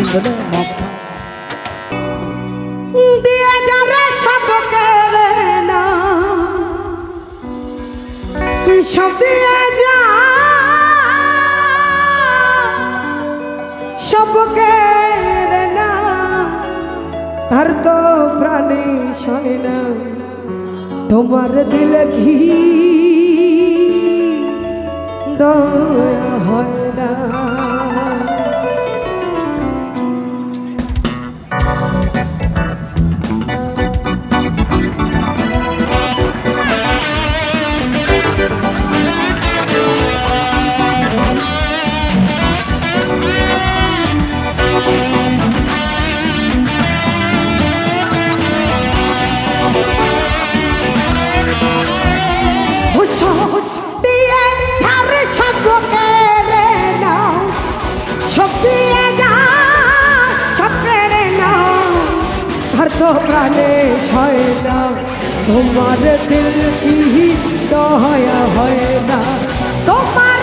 ইন্ধনে মমতা দিয়ে যারা সবকে রে না, সব দিয়ে যা সবকে রে না, তার তো প্রাণী সয় না। তোমার দিল ঘি দয়া হয় না। প্রাণে ছয় না তোমার দিল কি দয়া হয় না। তোমার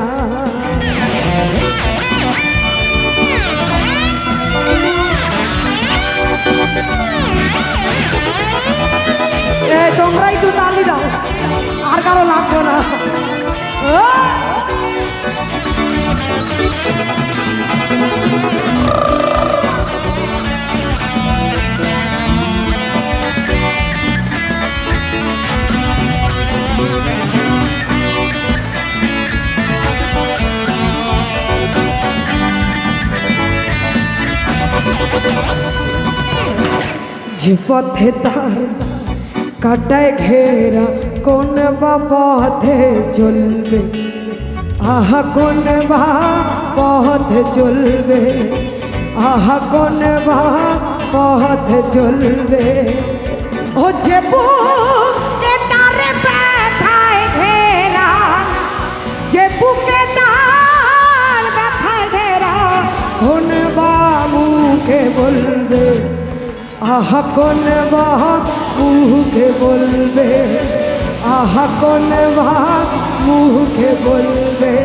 যে পথে তার কাটায় ঘেরা কোন বা পথে চলবে? আহা, কোন বা পথে চলবে? আহা, কোন বা পথে চলবে? ও যে ঘেরা? বুকে ঘেরা? বলবে? আহা, কোন বা মুখে বলবে? আহা কোন বা মুখে বলবে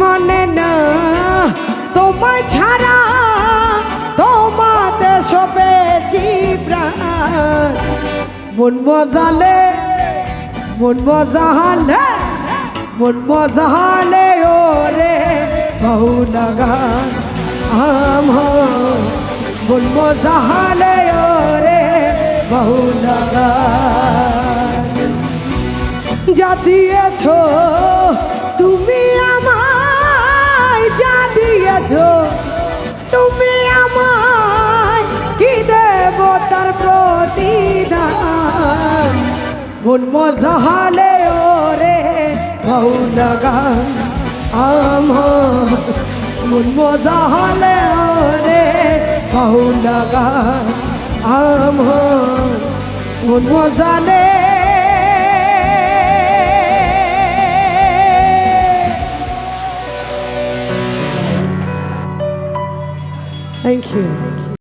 মন না। তোমায় ছাড়া তোমাতে সপেছি প্রাণ। মন মজালে মন মজালে মন মজালে ও রে বহু লাগা আম মন বহুলাগা যা দিয়েছ তুমি আমায় যা দিয়েছ তুমি আমায় কি দেব তার প্রতিদান? মন মজাহালে ওরে ভৌলগা আমার। মন মজাহালে ওরে ভৌলগা আমার। মন মজালে Thank you.